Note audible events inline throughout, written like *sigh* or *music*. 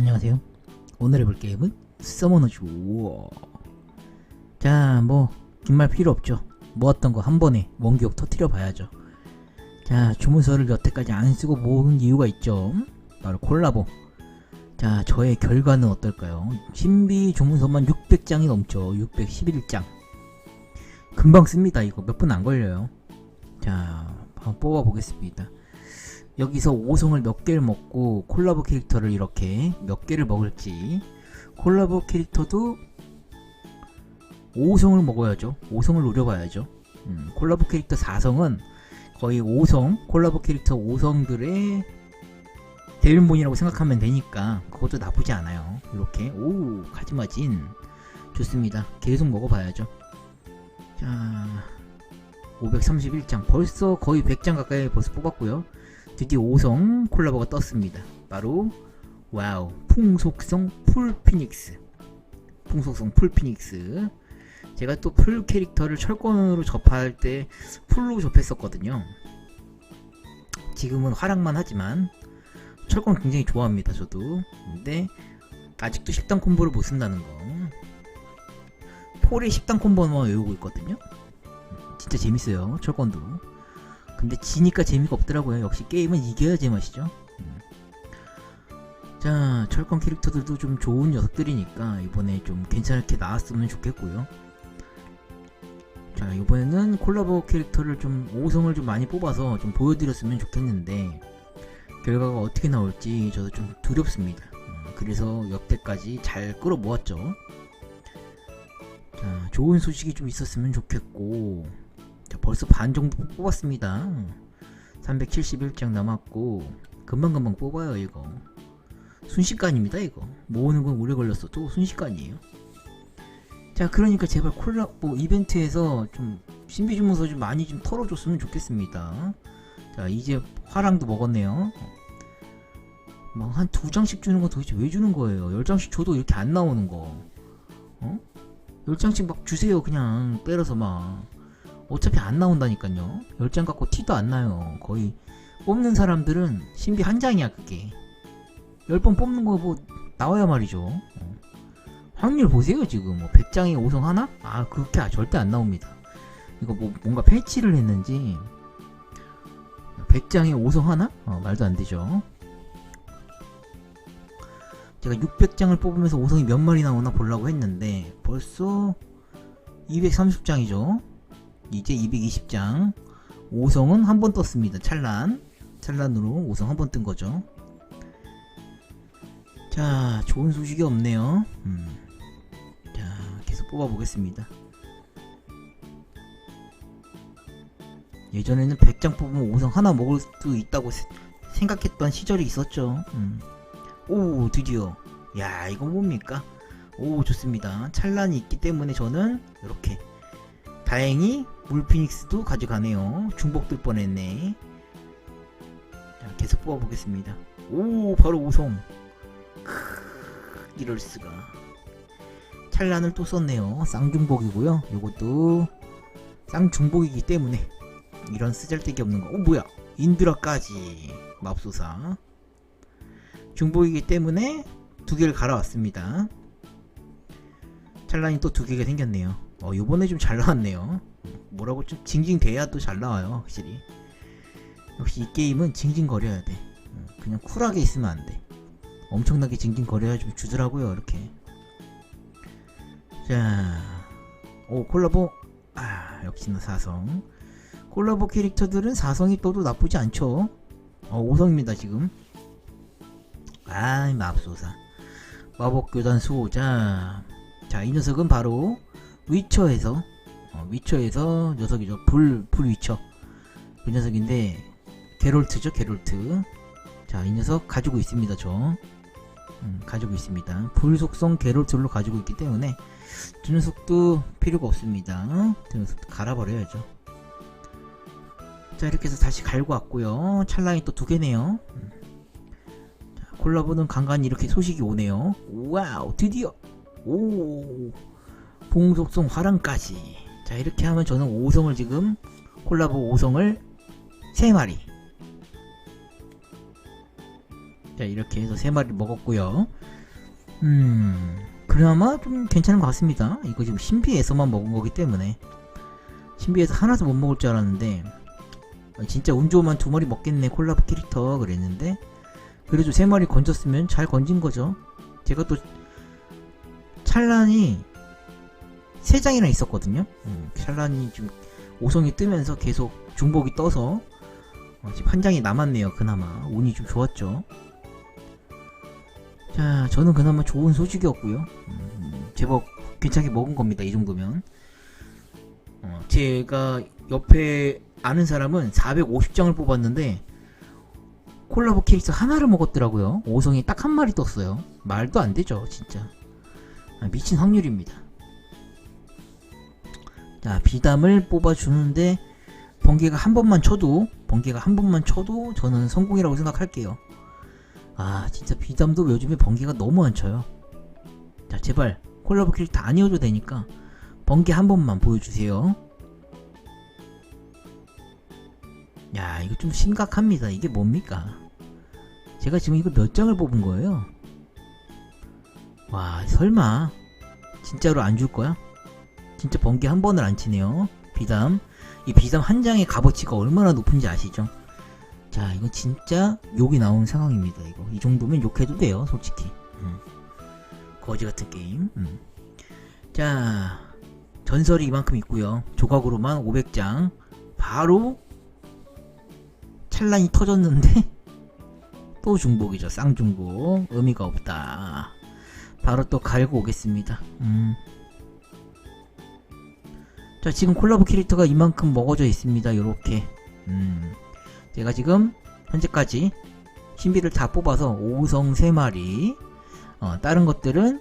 안녕하세요. 오늘 해볼 게임은 서머너즈 우와. 자, 뭐 긴말 필요 없죠. 모았던 거 한 번에 원기옥 터트려 봐야죠. 자, 주문서를 여태까지 안 쓰고 모은 이유가 있죠. 바로 콜라보. 자, 저의 결과는 어떨까요? 신비 주문서만 600장이 넘죠. 611장. 금방 씁니다. 이거 몇 분 안 걸려요. 자, 한번 뽑아 보겠습니다. 여기서 5성을 몇 개를 먹고 콜라보 캐릭터를 이렇게 몇 개를 먹을지. 콜라보 캐릭터도 5성을 먹어야죠. 5성을 노려봐야죠. 음, 콜라보 캐릭터 4성은 거의 5성 콜라보 캐릭터 5성들의 대륜본이라고 생각하면 되니까 그것도 나쁘지 않아요. 이렇게. 오 가지마진. 좋습니다. 계속 먹어봐야죠. 자 531장. 벌써 거의 100장 가까이 벌써 뽑았고요 드디어 5성 콜라보가 떴습니다. 바로 와우 풍속성 풀피닉스 풍속성 풀피닉스 제가 또 풀 캐릭터를 철권으로 접할 때 풀로 접했었거든요. 지금은 활약만 하지만 철권 굉장히 좋아합니다. 저도 근데 아직도 식당 콤보를 못 쓴다는 거 폴의 식당 콤보만 외우고 있거든요. 진짜 재밌어요. 철권도. 근데 지니까 재미가 없더라고요. 역시 게임은 이겨야 제맛이죠. 음. 자, 철권 캐릭터들도 좀 좋은 녀석들이니까 이번에 좀 괜찮게 나왔으면 좋겠고요. 자, 이번에는 콜라보 캐릭터를 좀 5성을 좀 많이 뽑아서 좀 보여드렸으면 좋겠는데 결과가 어떻게 나올지 저도 좀 두렵습니다. 음, 그래서 역대까지 잘 끌어모았죠. 자, 좋은 소식이 좀 있었으면 좋겠고 자, 벌써 반 정도 뽑았습니다. 371장 남았고 금방금방 뽑아요 이거. 순식간입니다 이거. 모으는 건 오래 걸렸어도 순식간이에요. 자 그러니까 제발 콜라보 이벤트에서 좀 신비 주문서 좀 많이 좀 털어줬으면 좋겠습니다. 자 이제 화랑도 먹었네요. 막한두 장씩 주는 건 도대체 왜 주는 거예요? 열 장씩 줘도 이렇게 안 나오는 거. 어? 열 장씩 막 주세요 그냥 때려서 막. 어차피 안 나온다니까요. 10장 갖고 티도 안 나요. 거의 뽑는 사람들은 신비 한 장이야 그게. 10번 뽑는 거 뭐 나와야 말이죠. 어. 확률 보세요 지금 뭐 100장에 5성 하나? 아 그렇게 절대 안 나옵니다. 이거 뭐 뭔가 패치를 했는지 100장에 5성 하나? 어, 말도 안 되죠. 제가 600장을 뽑으면서 5성이 몇 마리 나오나 보려고 했는데 벌써 230장이죠. 이제 220장. 5성은 한 번 떴습니다. 찬란 찬란으로 5성 한 번 뜬 거죠. 자 좋은 소식이 없네요. 음. 자 계속 뽑아 보겠습니다. 예전에는 100장 뽑으면 5성 하나 먹을 수 있다고 세, 생각했던 시절이 있었죠. 음. 오 드디어. 야 이거 뭡니까? 오 좋습니다. 찬란이 있기 때문에 저는 이렇게 다행히 물피닉스도 가져가네요. 중복될 뻔했네. 자, 계속 뽑아보겠습니다. 오, 바로 오성. 크, 이럴 수가. 찬란을 또 썼네요. 쌍중복이고요. 요것도 쌍중복이기 때문에 이런 쓰잘데기 없는 거. 어, 뭐야? 인드라까지 맙소사. 중복이기 때문에 두 개를 갈아왔습니다. 찬란이 또 두 개가 생겼네요. 어, 요번에 좀 잘 나왔네요. 뭐라고 좀 징징대야 또 잘 나와요, 확실히. 역시 이 게임은 징징거려야 돼. 어, 그냥 쿨하게 있으면 안 돼. 엄청나게 징징거려야 좀 주더라고요, 이렇게. 자, 오, 콜라보. 아, 역시나 4성. 콜라보 캐릭터들은 4성이 떠도 나쁘지 않죠. 어, 5성입니다, 지금. 아, 맙소사. 마법교단 수호자. 자, 이 녀석은 바로 위쳐에서 어, 위쳐에서 녀석이죠. 불, 불 위쳐. 그 녀석인데 게롤트죠, 게롤트. 자, 이 녀석 가지고 있습니다, 저. 음, 가지고 있습니다. 불 속성 게롤트로 가지고 있기 때문에 저 녀석도 필요가 없습니다. 저 녀석도 갈아버려야죠. 자, 이렇게 해서 다시 갈고 왔고요. 찰랑이 또 두 개네요. 콜라보는 간간히 이렇게 소식이 오네요. 와우, 드디어! 오! 봉속성 화랑까지 자 이렇게 하면 저는 5성을 지금 콜라보 5성을 3마리 자 이렇게 해서 세 마리 먹었고요. 음 그나마 좀 괜찮은 것 같습니다. 이거 지금 신비에서만 먹은 거기 때문에 신비에서 하나도 못 먹을 줄 알았는데 아, 진짜 운 좋으면 두 마리 먹겠네 콜라보 캐릭터 그랬는데 그래도 세 마리 건졌으면 잘 건진 거죠. 제가 또 찰란이 세 장이나 있었거든요. 음, 찰란이 지금 오성이 뜨면서 계속 중복이 떠서 어, 지금 한 장이 남았네요. 그나마 운이 좀 좋았죠. 자, 저는 그나마 좋은 소식이었고요. 음, 제법 괜찮게 먹은 겁니다. 이 정도면. 어, 제가 옆에 아는 사람은 450장을 뽑았는데 콜라보 캐릭터 하나를 먹었더라고요. 오성이 딱 한 마리 떴어요. 말도 안 되죠, 진짜. 아, 미친 확률입니다. 자, 비담을 뽑아주는데 번개가 한 번만 쳐도 번개가 한 번만 쳐도 저는 성공이라고 생각할게요. 아, 진짜 비담도 요즘에 번개가 너무 안 쳐요. 자, 제발 콜라보 캐릭터 아니어도 되니까 번개 한 번만 보여주세요. 야, 이거 좀 심각합니다. 이게 뭡니까? 제가 지금 이거 몇 장을 뽑은 거예요? 와, 설마 진짜로 안 줄 거야? 진짜 번개 한 번을 안 치네요. 비담. 이 비담 한 장의 값어치가 얼마나 높은지 아시죠? 자, 이거 진짜 욕이 나오는 상황입니다. 이거 이 정도면 욕해도 돼요, 솔직히. 음. 거지 같은 게임. 음. 자, 전설이 이만큼 있고요. 조각으로만 500장. 바로 찰란이 터졌는데 *laughs* 또 중복이죠. 쌍중복. 의미가 없다. 바로 또 갈고 오겠습니다. 음. 자, 지금 콜라보 캐릭터가 이만큼 먹어져 있습니다. 요렇게. 음. 제가 지금 현재까지 신비를 다 뽑아서 5성 3마리. 어, 다른 것들은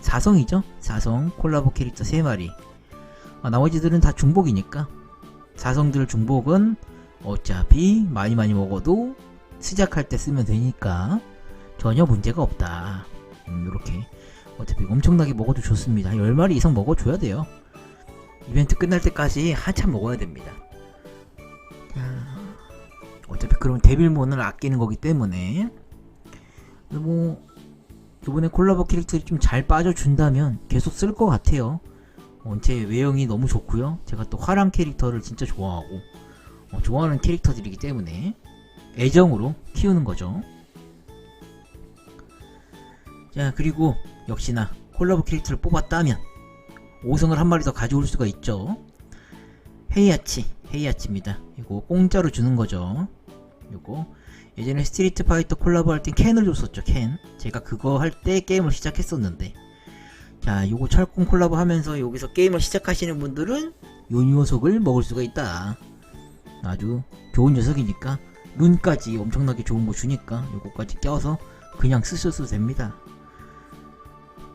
4성이죠. 4성 콜라보 캐릭터 3마리. 어, 나머지들은 다 중복이니까. 4성들 중복은 어차피 많이 많이 먹어도 시작할 때 쓰면 되니까 전혀 문제가 없다. 음, 이렇게 어차피 엄청나게 먹어도 좋습니다. 10마리 이상 먹어줘야 돼요. 이벤트 끝날 때까지 한참 먹어야 됩니다. 자, 어차피 그럼 데빌몬을 아끼는 거기 때문에 뭐 이번에 콜라보 캐릭터를 좀 잘 빠져준다면 계속 쓸 것 같아요. 어, 제 외형이 너무 좋고요. 제가 또 화랑 캐릭터를 진짜 좋아하고 어, 좋아하는 캐릭터들이기 때문에 애정으로 키우는 거죠. 자 그리고 역시나 콜라보 캐릭터를 뽑았다면 5성을 한 마리 더 가져올 수가 있죠. 헤이아치, 헤이아치입니다. 이거 공짜로 주는 거죠. 이거 예전에 스트리트 파이터 콜라보 할땐 캔을 줬었죠, 캔. 제가 그거 할 때 게임을 시작했었는데. 자, 요거 철공 콜라보 하면서 여기서 게임을 시작하시는 분들은 요 녀석을 먹을 수가 있다. 아주 좋은 녀석이니까 눈까지 엄청나게 좋은 거 주니까 요거까지 껴서 그냥 쓰셔도 됩니다.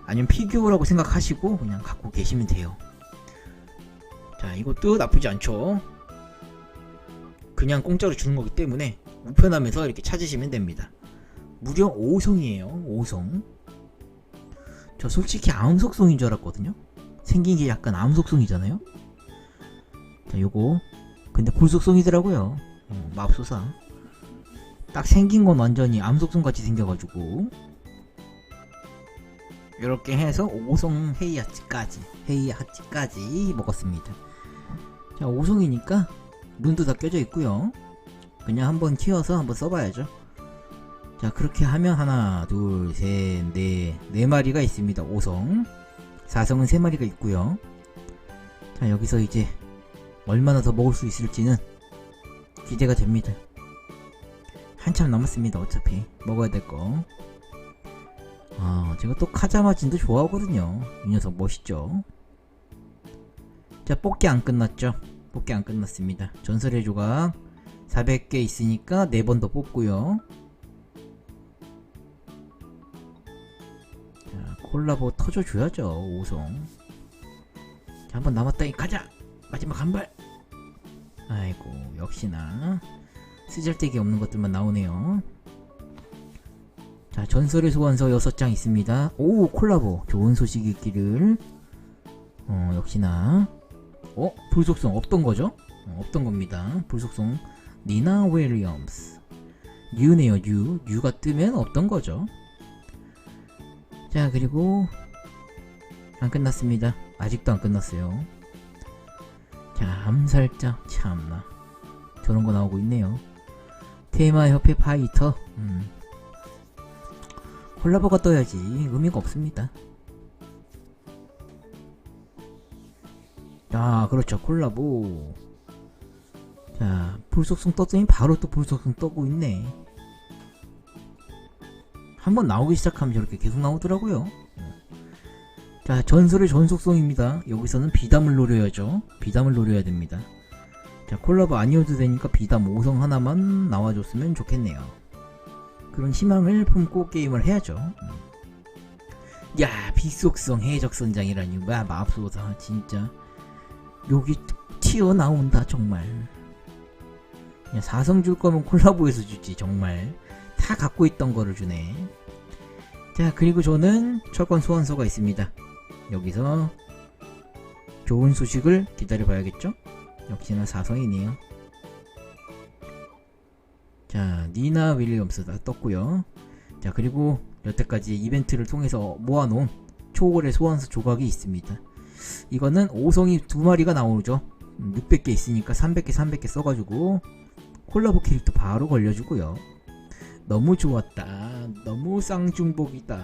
아니면 피규어라고 생각하시고 그냥 갖고 계시면 돼요. 자, 이것도 나쁘지 않죠. 그냥 공짜로 주는 거기 때문에 우편함에서 이렇게 찾으시면 됩니다. 무려 5성이에요. 5성. 저 솔직히 암속성인 줄 알았거든요. 생긴 게 약간 암속성이잖아요. 자, 요거 근데 불속성이더라고요. 어, 맙소사. 딱 생긴 건 완전히 암속성 같이 생겨가지고 이렇게 해서 5성 헤이아치까지 헤이아치까지 먹었습니다. 자 5성이니까 눈도 다 껴져 있고요. 그냥 한번 키워서 한번 써봐야죠. 자 그렇게 하면 하나 둘셋넷네 마리가 있습니다. 5성 4성은 3마리가 있고요. 자 여기서 이제 얼마나 더 먹을 수 있을지는 기대가 됩니다. 한참 남았습니다. 어차피 먹어야 될 거. 아, 제가 또 카자마진도 좋아하거든요. 이 녀석 멋있죠? 자, 뽑기 안 끝났죠? 뽑기 안 끝났습니다. 전설의 조각 400개 있으니까 4번 더 뽑고요. 자, 콜라보 터져줘야죠, 5성. 자, 한 번 남았다니 가자! 마지막 한 발! 아이고, 역시나. 쓰잘데기 없는 것들만 나오네요. 자, 전설의 소환서 6장 있습니다. 오, 콜라보. 좋은 소식이 있기를. 어, 역시나. 어? 불속성 없던 거죠? 어, 없던 겁니다. 불속성. 니나 웨리엄스. 뉴네요 뉴 뉴가 뜨면 없던 거죠 자 그리고 안 끝났습니다 아직도 안 끝났어요 자 암살자 참나 저런 거 나오고 있네요 테마 협회 파이터 음. 콜라보가 떠야지. 의미가 없습니다. 아 그렇죠. 콜라보. 자 불속성 떴더니 바로 또 불속성 떠고 있네. 한번 나오기 시작하면 저렇게 계속 나오더라고요. 자 전설의 전속성입니다. 여기서는 비담을 노려야죠. 비담을 노려야 됩니다. 자 콜라보 아니어도 되니까 비담 5성 하나만 나와줬으면 좋겠네요 그런 희망을 품고 게임을 해야죠. 음. 야 비속성 해적 선장이라니 와 맙소사 진짜 여기 튀어나온다 정말. 그냥 4성 줄 거면 콜라보에서 주지 정말. 다 갖고 있던 거를 주네. 자 그리고 저는 철권 소환서가 있습니다. 여기서 좋은 소식을 기다려 봐야겠죠? 역시나 4성이네요 자 니나 윌리엄스가 떴고요. 자 그리고 여태까지 이벤트를 통해서 모아놓은 초월의 소환서 조각이 있습니다. 이거는 5성이 두 마리가 나오죠. 600개 있으니까 300개 300개 써가지고 콜라보 캐릭터 바로 걸려주고요. 너무 좋았다. 너무 쌍중복이다.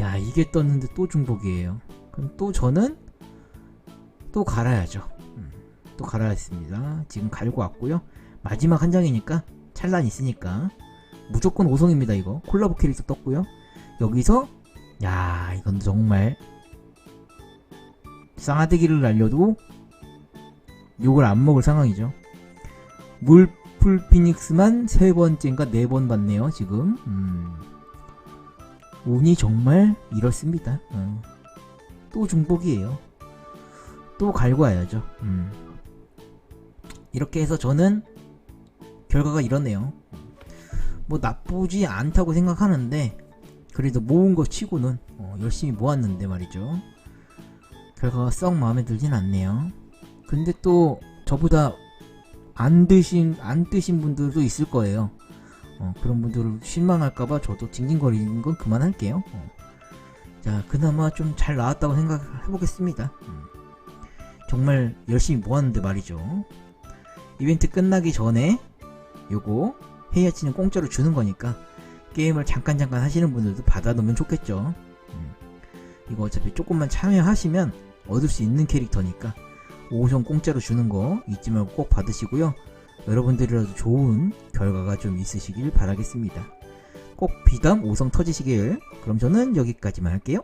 야 이게 떴는데 또 중복이에요. 그럼 또 저는 또 갈아야죠. 음, 또 갈아야 했습니다. 지금 갈고 왔고요 마지막 한 장이니까 찰난 있으니까. 무조건 5성입니다 이거. 콜라보 캐릭터 떴고요. 여기서 야 이건 정말 쌍아대기를 날려도 욕을 안 먹을 상황이죠. 물풀 피닉스만 세 번째인가 네 번 봤네요 지금. 음. 운이 정말 이렇습니다. 어. 또 중복이에요. 또 갈고 와야죠. 음. 이렇게 해서 저는 결과가 이렇네요. 뭐 나쁘지 않다고 생각하는데 그래도 모은 거 치고는 어, 열심히 모았는데 말이죠. 결과가 썩 마음에 들진 않네요. 근데 또 저보다 안 드신 안 뜨신 분들도 있을 거예요. 어, 그런 분들을 실망할까봐 저도 징징거리는 건 그만할게요. 어. 자 그나마 좀 잘 나왔다고 생각해보겠습니다. 음. 정말 열심히 모았는데 말이죠. 이벤트 끝나기 전에 요거 헤이아치는 공짜로 주는 거니까 게임을 잠깐 잠깐 하시는 분들도 받아놓으면 좋겠죠. 음. 이거 어차피 조금만 참여하시면 얻을 수 있는 캐릭터니까 5성 공짜로 주는 거 잊지 말고 꼭 받으시고요. 여러분들이라도 좋은 결과가 좀 있으시길 바라겠습니다. 꼭 비담 5성 터지시길. 그럼 저는 여기까지만 할게요